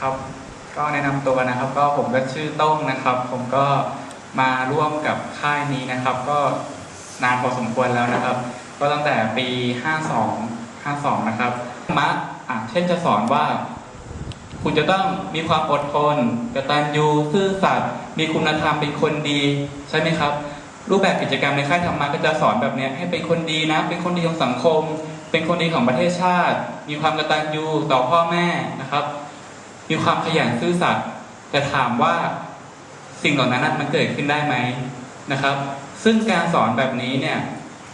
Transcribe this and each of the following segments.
ครับ ก็แนะนำตัวนะครับ ก็ผมก็ชื่อต้งนะครับ ผมก็มาร่วมกับค่ายนี้นะครับ ก็นานพอสมควรแล้วนะครับ ก็ตั้งแต่ปี 52 52 นะครับมะอะเช่นจะสอนว่า คุณจะต้องมีความอดทนกตัญญูซื่อสัตย์มีคุณธรรมเป็นคนดีใช่ไหมครับ รูปแบบกิจกรรมในค่ายธรรมะก็จะสอนแบบนี้ให้เป็นคนดีนะ เป็นคนดีของสังคม เป็นคนดีของประเทศชาติ มีความกตัญญูต่อพ่อแม่นะครับ มีความขยันซื่อสัตย์แต่ถามว่าสิ่งเหล่านั้นมันเกิดขึ้นได้ไหมนะครับ ซึ่งการสอนแบบนี้เนี่ย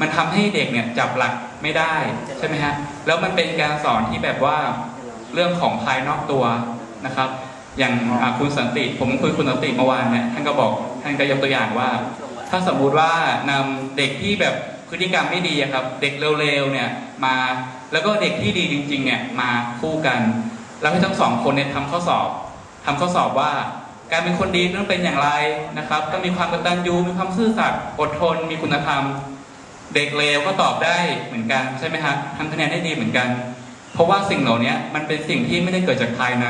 มันทำให้เด็กเนี่ยจับหลักไม่ได้ใช่ไหมฮะแล้วมันเป็นการสอนที่แบบว่าเรื่องของภายนอกตัวนะครับ อย่างคุณสันติผมคุยคุณสันติเมื่อวานเนี่ยท่านก็บอกท่านก็ยกตัวอย่างว่า ถ้าสมมุติว่านำเด็กที่แบบพฤติกรรมไม่ดีครับ เด็กเร็วๆเนี่ยมา แล้วก็เด็กที่ดีจริง ๆ เนี่ยมาคู่กัน แล้วให้ทั้งสองคนเนี่ยทำข้อสอบทำข้อสอบว่า การเป็นคนดีต้องเป็นอย่างไรนะครับ ต้องมีความกตัญญูมีความซื่อสัตย์อดทน มีคุณธรรม เด็กเลวก็ตอบได้เหมือนกันใช่ไหมฮะทำคะแนนได้ดีเหมือนกัน เพราะว่าสิ่งเหล่านี้มันเป็นสิ่งที่ไม่ได้เกิดจากภายใน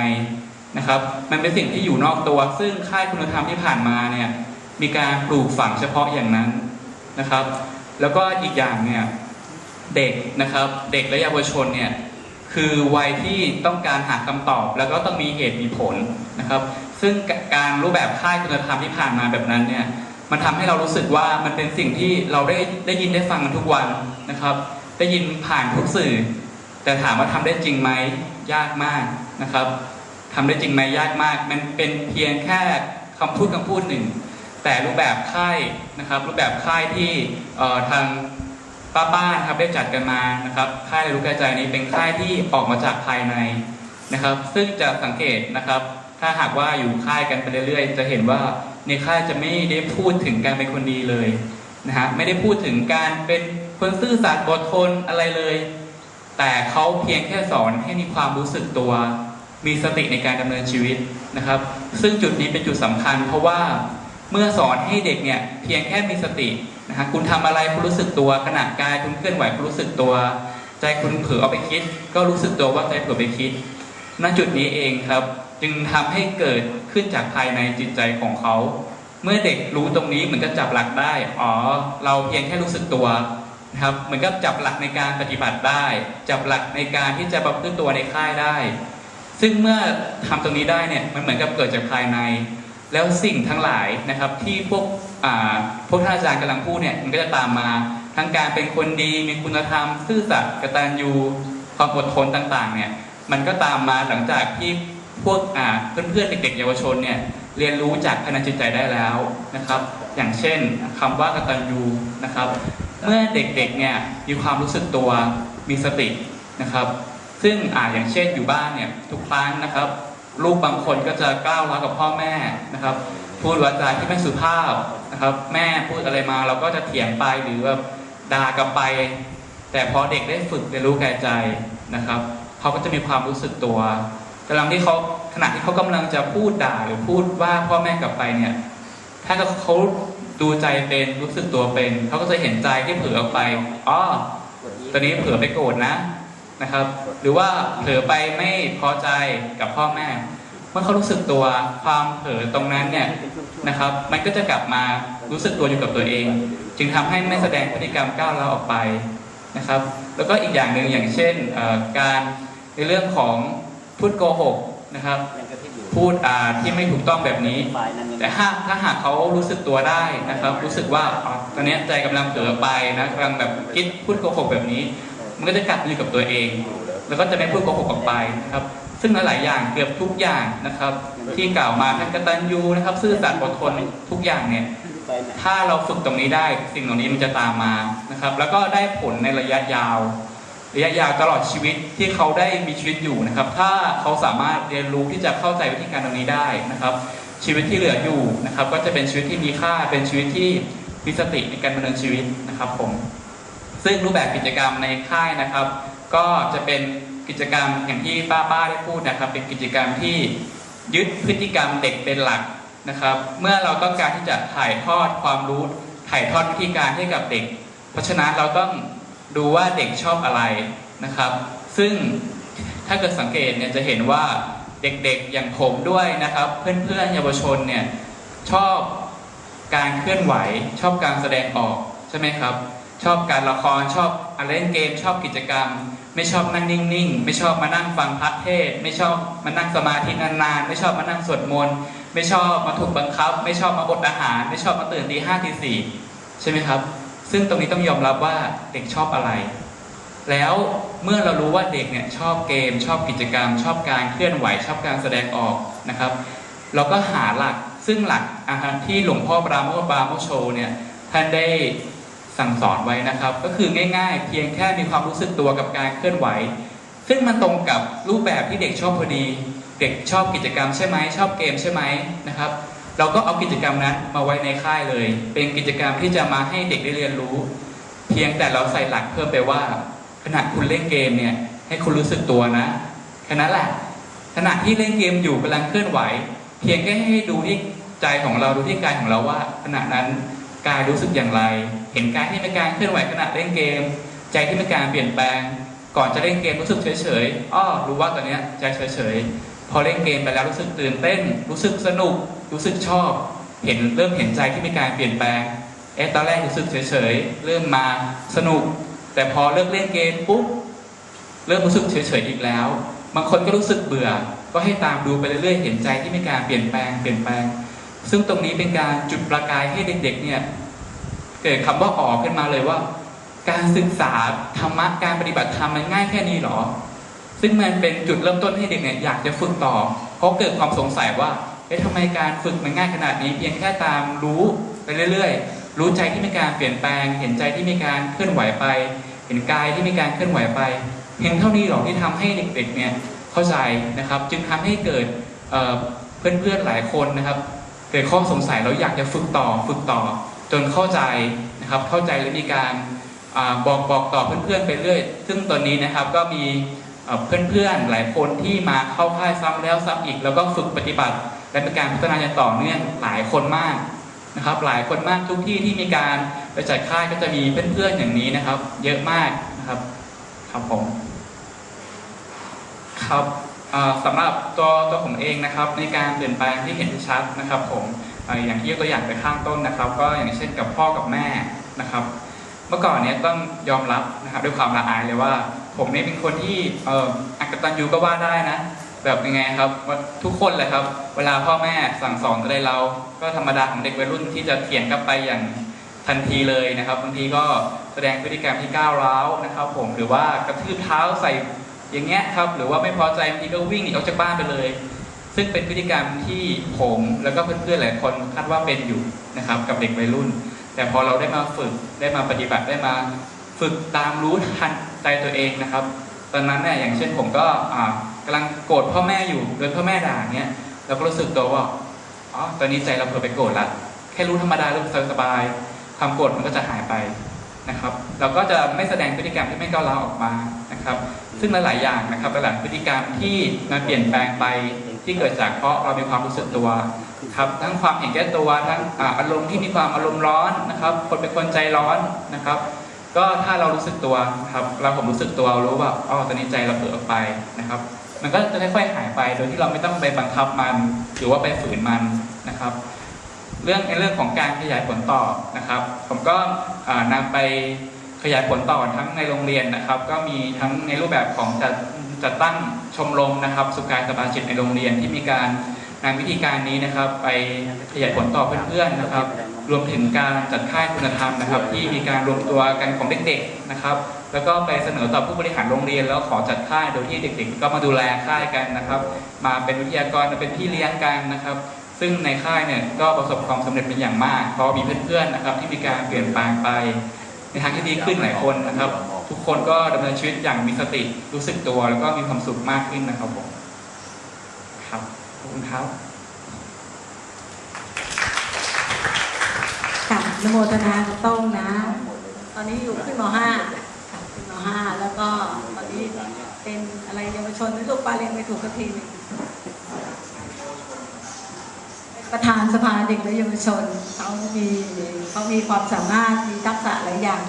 นะครับ มันเป็นสิ่งที่อยู่นอกตัว ซึ่งค่ายคุณธรรมที่ผ่านมาเนี่ยมีการปลูกฝังเฉพาะอย่างนั้นนะครับ แล้วก็อีกอย่างเนี่ยเด็กนะครับ เด็กและเยาวชนเนี่ย คือวัยที่ต้องการหาคำตอบ แล้วก็ต้องมีเหตุมีผลนะครับ ซึ่งการรูปแบบค่ายคุณธรรมที่ผ่านมาแบบนั้นเนี่ยมันทำให้เรารู้สึกว่ามันเป็นสิ่งที่เราได้ได้ยินได้ฟังกันทุกวันนะครับ ได้ยินผ่านทุกสื่อ แต่ถามว่าทำได้จริงไหมยากมากนะครับทำได้จริงไหมยากมาก มันเป็นเพียงแค่คำพูดคำพูดหนึ่ง แต่รูปแบบค่ายนะครับ รูปแบบค่ายที่ทาง ป้าป้านะครับได้จัดกันมานะครับค่ายรู้กระจายนี้เป็นค่ายที่ออกมาจากภายในนะครับ ซึ่งจะสังเกตนะครับ ถ้าหากว่าอยู่ค่ายกันไปเรื่อยๆ จะเห็นว่าในค่ายจะไม่ได้พูดถึงการเป็นคนดีเลยนะฮะไม่ได้พูดถึงการเป็นคนซื่อสัตย์อดทนอะไรเลย แต่เขาเพียงแค่สอนให้มีความรู้สึกตัว มีสติในการดำเนินชีวิตนะครับ ซึ่งจุดนี้เป็นจุดสำคัญ เพราะว่าเมื่อสอนให้เด็กเนี่ยเพียงแค่มีสติ นะฮะคุณทำอะไรคุณรู้สึกตัวขณะกายคุณเคลื่อนไหวคุณรู้สึกตัว ใจคุณเผลอเอาไปคิด ก็รู้สึกตัวว่าใจเผลอไปคิดณจุดนี้เองครับ จึงทำให้เกิดขึ้นจากภายในจิตใจของเขา เมื่อเด็กรู้ตรงนี้เหมือนกับจับหลักได้อ๋อเราเพียงแค่รู้สึกตัวนะครับเหมือนกับจับหลักในการปฏิบัติได้ จับหลักในการที่จะประพฤติตัวในค่ายได้ ซึ่งเมื่อทำตรงนี้ได้เนี่ยมันเหมือนกับเกิดจากภายใน แล้วสิ่งทั้งหลายนะครับที่พวก พวกท่านอาจารย์กำลังพูดเนี่ยมันก็จะตามมาทั้งการเป็นคนดีมีคุณธรรม ซื่อสัตย์กตัญญูความอดทนต่างๆเนี่ยมันก็ตามมาหลังจากที่พวกเพื่อนๆเด็กๆเยาวชนเนี่ยเรียนรู้จากภายในจิตใจได้แล้วนะครับ อย่างเช่นคำว่ากตัญญูนะครับ เมื่อเด็กๆเนี่ยมีความรู้สึกตัวมีสตินะครับ ซึ่งอ่าอย่างเช่นอยู่บ้านเนี่ยทุกครั้งนะครับ ลูกบางคนก็จะก้าวร้าวกับพ่อแม่นะครับ พูดวาจาที่ไม่สุภาพนะครับ แม่พูดอะไรมาเราก็จะเถียงไปหรือว่าด่ากลับไป แต่พอเด็กได้ฝึกเรียนรู้แก่ใจนะครับเขาก็จะมีความรู้สึกตัวกำลังที่เขาขณะที่เขากำลังจะพูดด่าหรือพูดว่าพ่อแม่กลับไปเนี่ย ถ้าเขาดูใจเป็นรู้สึกตัวเป็นเขาก็จะเห็นใจที่เผลอออกไปอ๋อตอนนี้เผลอไปโกรธนะ นะครับ หรือว่าเผลอไปไม่พอใจกับพ่อแม่ เมื่อเขารู้สึกตัวความเผลอตรงนั้นเนี่ยนะครับ มันก็จะกลับมารู้สึกตัวอยู่กับตัวเอง จึงทำให้ไม่แสดงพฤติกรรมก้าวร้าวออกไปนะครับ แล้วก็อีกอย่างหนึ่งอย่างเช่นการในเรื่องของพูดโกหกนะครับพูดที่ไม่ถูกต้องแบบนี้ แต่ถ้าถ้าหากเขารู้สึกตัวได้นะครับ รู้สึกว่าตอนนี้ใจกำลังเผลอไปนะกำลังแบบคิดพูดโกหกแบบนี้ มันก็จะกลับอยู่กับตัวเอง แล้วก็จะไม่พูดโกหกออกไปนะครับ ซึ่งหลายอย่างเกือบทุกอย่างนะครับ ที่กล่าวมาทั้งกตัญญูนะครับ ซื่อสัตย์อดทนทุกอย่างเนี่ยถ้าเราฝึกตรงนี้ได้สิ่งเหล่านี้มันจะตามมานะครับ แล้วก็ได้ผลในระยะยาว ระยะยาวตลอดชีวิตที่เขาได้มีชีวิตอยู่นะครับ ถ้าเขาสามารถเรียนรู้ที่จะเข้าใจวิธีการตรงนี้ได้นะครับ ชีวิตที่เหลืออยู่นะครับ ก็จะเป็นชีวิตที่มีค่าเป็นชีวิตที่มีสติในการดำเนินชีวิตนะครับผม ซึ่งรูปแบบกิจกรรมในค่ายนะครับ ก็จะเป็นกิจกรรมอย่างที่ป้าป้าได้พูดนะครับ เป็นกิจกรรมที่ยึดพฤติกรรมเด็กเป็นหลักนะครับ เมื่อเราต้องการที่จะถ่ายทอดความรู้ ถ่ายทอดวิธีการให้กับเด็ก เพราะฉะนั้นเราต้องดูว่าเด็กชอบอะไรนะครับ ซึ่งถ้าเกิดสังเกตเนี่ยจะเห็นว่าเเด็กๆอย่างผมด้วยนะครับ เพื่อนๆเยาวชนเนี่ยชอบการเคลื่อนไหวชอบการแสดงออกใช่ไหมครับ ชอบการละครชอบอะไรเล่นเกม ชอบกิจกรรม ไม่ชอบนั่งนิ่งๆ ไม่ชอบมานั่งฟังพระเทศ ไม่ชอบมานั่งสมาธินานๆ ไม่ชอบมานั่งสวดมนต์ไม่ชอบมาถูกบังคับ ไม่ชอบมาอดอาหาร ไม่ชอบมาตื่นตีห้าตีสี่ใช่ไหมครับ ซึ่งตรงนี้ต้องยอมรับว่าเด็กชอบอะไร แล้วเมื่อเรารู้ว่าเด็กเนี่ยชอบเกม ชอบกิจกรรม ชอบการเคลื่อนไหว ชอบการแสดงออกนะครับ เราก็หาหลักซึ่งหลักอาหารที่หลวงพ่อปราโมทปราโมโชเนี่ยท่านได้ สั่งสอนไว้นะครับ ก็คือง่าย ๆ เพียงแค่มีความรู้สึกตัวกับการเคลื่อนไหว ซึ่งมันตรงกับรูปแบบที่เด็กชอบพอดี เด็กชอบกิจกรรมใช่ไหมชอบเกมใช่ไหมนะครับ เราก็เอากิจกรรมนั้นมาไว้ในค่ายเลย เป็นกิจกรรมที่จะมาให้เด็กได้เรียนรู้ เพียงแต่เราใส่หลักเพิ่มไปว่า ขณะคุณเล่นเกมเนี่ยให้คุณรู้สึกตัวนะแค่นั้นแหละขณะที่เล่นเกมอยู่กำลังเคลื่อนไหว เพียงแค่ให้ดูที่ใจของเราดูที่กายของเราว่าขณะนั้นกายรู้สึกอย่างไร เห็นกายที่มีการเคลื่อนไหวขณะเล่นเกม ใจที่มีการเปลี่ยนแปลง ก่อนจะเล่นเกมรู้สึกเฉยๆอ้อรู้ว่าตอนเนี้ยใจเฉยๆพอเล่นเกมไปแล้วรู้สึกตื่นเต้น รู้สึกสนุก รู้สึกชอบ เห็นเริ่มเห็นใจที่มีการเปลี่ยนแปลงเอ๊ะตอนแรกรู้สึกเฉยๆเริ่มมาสนุก แต่พอเลิกเล่นเกมปุ๊บเริ่มรู้สึกเฉยๆอีกแล้ว บางคนก็รู้สึกเบื่อ ก็ให้ตามดูไปเรื่อยๆ เห็นใจที่มีการเปลี่ยนแปลง เปลี่ยนแปลง ซึ่งตรงนี้เป็นการจุดประกายให้เด็กๆ เนี่ย เกิดคำว่าอ๋อขึ้นมาเลยว่า การศึกษาธรรมะการปฏิบัติธรรมมันง่ายแค่นี้หรอ ซึ่งมันเป็นจุดเริ่มต้นให้เด็กเนี่ยอยากจะฝึกต่อ เพราะเกิดความสงสัยว่าเอ๊ะทำไมการฝึกมันง่ายขนาดนี้ เพียงแค่ตามรู้ไปเรื่อย ๆ รู้ใจที่มีการเปลี่ยนแปลง เห็นใจที่มีการเคลื่อนไหวไป เห็นกายที่มีการเคลื่อนไหวไปเพียงเท่านี้หรอที่ทำให้เด็กๆเนี่ยเข้าใจนะครับ จึงทำให้เกิดเเพื่อนๆหลายคนนะครับ เกิดข้อสงสัยแล้วอยากจะฝึกต่อฝึกต่อ จนเข้าใจนะครับเข้าใจและมีการอบอกบอกต่อเพื่อนๆไปเรื่อย ซึ่งตอนนี้นะครับก็มีเพื่อนๆหลายคนที่มาเข้าค่ายซ้ำแล้วซ้ำอีก แล้วก็ฝึกปฏิบัติ และเป็นการพัฒนาอย่างต่อเนื่องหลายคนมากนะครับ หลายคนมากทุกที่ที่มีการไปจัดค่ายก็จะมีเพื่อนๆอย่างนี้นะครับ เยอะมากนะครับครับผมครับอ่าสำหรับตัวตัวผมเองนะครับ ในการเปลี่ยนแปลงที่เห็นชัดนะครับผม อย่างที่ยกตัวอย่างไปข้างต้นนะครับ ก็อย่างเช่นกับพ่อกับแม่นะครับ เมื่อก่อนเนี้ยต้องยอมรับนะครับด้วยความละอายเลยว่า ผมเนี่ยเป็นคนที่เอ่ออักตันยูก็ว่าได้นะ แบบยังไงครับว่าทุกคนเลยครับ เวลาพ่อแม่สั่งสอนอะไรเรา ก็ธรรมดาของเด็กวัยรุ่นที่จะเถียงกลับไปอย่างทันทีเลยนะครับบางทีก็แสดงพฤติกรรมที่ก้าวร้าวนะครับ ผมหรือว่ากระทืบเท้าใส่อย่างเงี้ยครับ หรือว่าไม่พอใจบางทีก็วิ่งหนีออกจากบ้านไปเลย ซึ่งเป็นพฤติกรรมที่ผมแล้วก็เพื่อนๆหลายคนคาดว่าเป็นอยู่นะครับกับเด็กวัยรุ่น แต่พอเราได้มาฝึกได้มาปฏิบัติได้มาฝึกตามรู้ทันใจตัวเองนะครับ ตอนนั้นเนี่ยอย่างเช่นผมก็อ่ากำลังโกรธพ่อแม่อยู่โดนพ่อแม่ด่าเนี้ยเราก็รู้สึกตัวว่าอ๋อตอนนี้ใจเราเผลอไปโกรธละแค่รู้ธรรมดารู้สบายความโกรธมันก็จะหายไปนะครับ เราก็จะไม่แสดงพฤติกรรมที่ไม่ก้าวร้าวออกมานะครับ ซึ่งหลายๆอย่างนะครับหลายพฤติกรรมที่มันเปลี่ยนแปลงไป ที่เกิดจากเพราะเรามีความรู้สึกตัวครับทั้งความเห็นแก่ตัวทั้งอารมณ์ที่มีความอารมณ์ร้อนนะครับ คนเป็นคนใจร้อนนะครับ ก็ถ้าเรารู้สึกตัวครับ เราผมรู้สึกตัวรู้ว่าอ๋อตอนนี้ใจเราเผลอออกไปนะครับ มันก็จะค่อยๆหายไปโดยที่เราไม่ต้องไปบังคับมันหรือว่าไปฝืนมันนะครับ เรื่องในเรื่องของการขยายผลต่อนะครับ ผมก็อ่านำไปขยายผลต่อทั้งในโรงเรียนนะครับ ก็มีทั้งในรูปแบบของจัด จัดตั้งชมรมนะครับสุขกายสบายจิตในโรงเรียนที่มีการนำวิธีการนี้นะครับ ไปขยายผลต่อเพื่อนๆนะครับ รวมถึงการจัดค่ายคุณธรรมนะครับ ที่มีการรวมตัวกันของเด็กๆนะครับ แล้วก็ไปเสนอต่อผู้บริหารโรงเรียน แล้วขอจัดค่ายโดยที่เด็ก ๆ ก็มาดูแลค่ายกันนะครับ มาเป็นวิทยากรมาเป็นพี่เลี้ยงกันนะครับซึ่งในค่ายเนี่ยก็ประสบความสำเร็จเป็นอย่างมาก เพราะมีเพื่อนๆนะครับที่มีการเปลี่ยนแปลงไป ในทางที่ดีขึ้นหลายคนนะครับ คนก็ดำเนินชีวิตอย่างมีสติรู้สึกตัว แล้วก็มีความสุขมากขึ้นนะครับผมครับขอบคุณครับค่ะนโมทนาต้องนะ ตอนนี้อยู่ขึ้นม .5 ค่ะขึ้นม .5 แล้วก็ตอนนี้เป็นอะไรเยาวชนลูกปลาเรียนไม่ถูกสักทีนึงเป็นประธานสภาเด็กและเยาวชนเขามีเขามีความสามารถมีทักษะหลายอย่าง